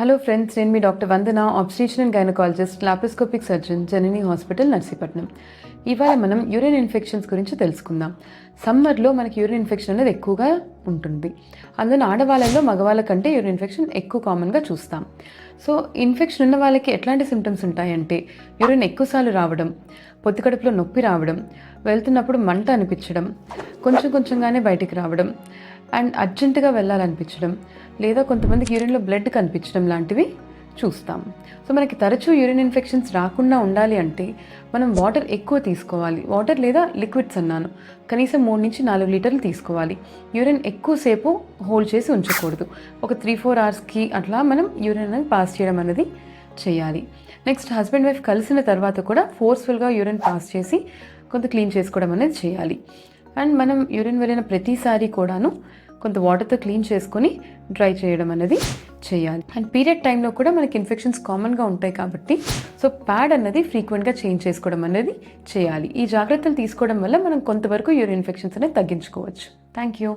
Hello friends నేను మీ doctor Vandana obstetrician and gynaecologist laparoscopic surgeon Janani hospital Narsipatnam ఇవాళ మనం urine infections గురించి తెలుసుకుందాం. సమ్మర్లో మనకి యూరిన్ ఇన్ఫెక్షన్ అనేది ఎక్కువగా ఉంటుంది. అందులో ఆడవాళ్ళలో మగవాళ్ళ కంటే యూరిన్ ఇన్ఫెక్షన్ ఎక్కువ కామన్గా చూస్తాం. సో ఇన్ఫెక్షన్ ఉన్న వాళ్ళకి ఎట్లాంటి సిమ్టమ్స్ ఉంటాయంటే యూరిన్ ఎక్కువసార్లు రావడం పొత్తికడుపులో నొప్పి రావడం వెళ్తున్నప్పుడు మంట అనిపించడం కొంచెం కొంచెంగానే బయటికి రావడం అండ్ అర్జెంటుగా వెళ్ళాలనిపించడం లేదా కొంతమందికి యూరిన్లో బ్లడ్ కనిపించడం లాంటివి చూస్తాం. సో మనకి తరచూ యూరిన్ ఇన్ఫెక్షన్స్ రాకుండా ఉండాలి అంటే మనం వాటర్ ఎక్కువ తీసుకోవాలి. వాటర్ లేదా లిక్విడ్స్ అన్నాను. కనీసం మూడు నుంచి నాలుగు లీటర్లు తీసుకోవాలి. యూరిన్ ఎక్కువసేపు హోల్డ్ చేసి ఉంచకూడదు. ఒక త్రీ ఫోర్ అవర్స్కి అట్లా మనం యూరిన్ అనేది పాస్ చేయడం అనేది చేయాలి. నెక్స్ట్ హస్బెండ్ వైఫ్ కలిసిన తర్వాత కూడా ఫోర్స్ఫుల్గా యూరిన్ పాస్ చేసి కొంత క్లీన్ చేసుకోవడం అనేది చేయాలి. అండ్ మనం యూరిన్ వెళ్ళిన ప్రతిసారి కూడాను కొంత వాటర్తో క్లీన్ చేసుకొని డ్రై చేయడం అనేది చేయాలి. అండ్ పీరియడ్ టైంలో కూడా మనకి ఇన్ఫెక్షన్స్ కామన్గా ఉంటాయి కాబట్టి సో ప్యాడ్ అన్నది ఫ్రీక్వెంట్గా చేంజ్ చేసుకోవడం అనేది చేయాలి. ఈ జాగ్రత్తలు తీసుకోవడం వల్ల మనం కొంతవరకు యూరిన్ ఇన్ఫెక్షన్స్ అనేది తగ్గించుకోవచ్చు. Thank you